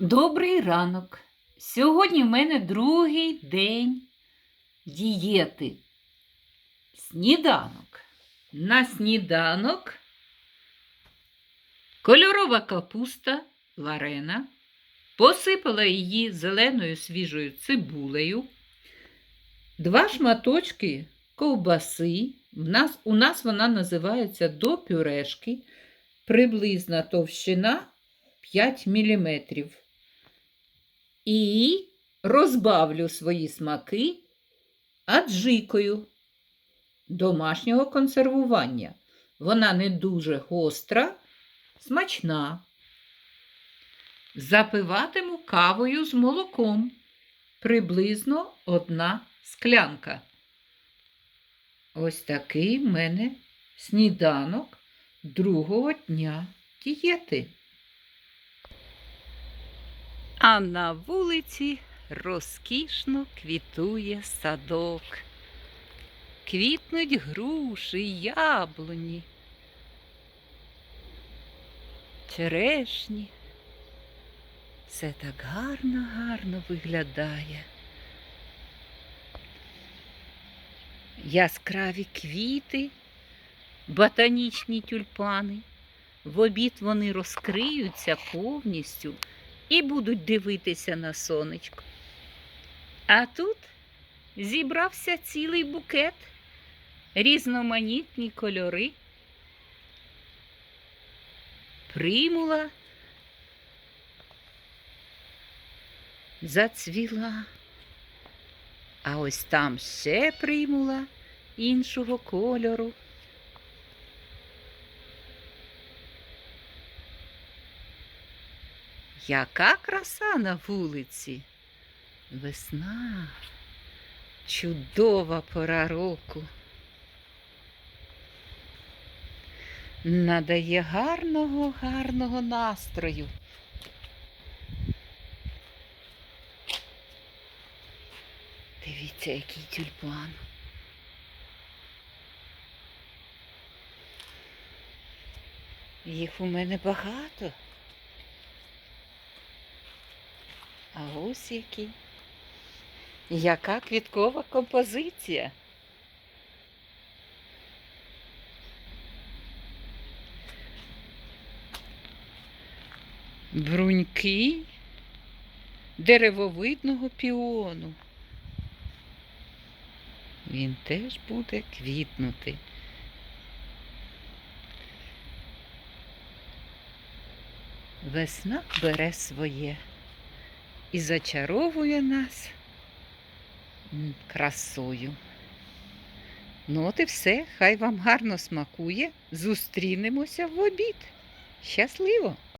Добрий ранок. Сьогодні в мене другий день дієти. Сніданок. На сніданок кольорова капуста варена. Посипала її зеленою свіжою цибулею. Два шматочки ковбаси. В нас, у нас вона називається до пюрешки. Приблизна товщина 5 мм. І розбавлю свої смаки аджикою домашнього консервування. Вона не дуже гостра, смачна. Запиватиму кавою з молоком. Приблизно одна склянка. Ось такий в мене сніданок другого дня дієти. А на вулиці розкішно квітує садок. Квітнуть груші, яблуні, черешні. Все так гарно, гарно виглядає. Яскраві квіти, ботанічні тюльпани. В обід вони розкриються повністю і будуть дивитися на сонечко. А тут зібрався цілий букет, різноманітні кольори. Примула зацвіла. А ось там ще примула іншого кольору. Яка краса на вулиці? Весна, чудова пора року. Надає гарного, гарного настрою. Дивіться, який тюльпан. Їх у мене багато. А ось які. Яка квіткова композиція. Бруньки деревовидного піону. Він теж буде квітнути. Весна бере своє і зачаровує нас красою. Ну, от і все. Хай вам гарно смакує. Зустрінемося в обід. Щасливо!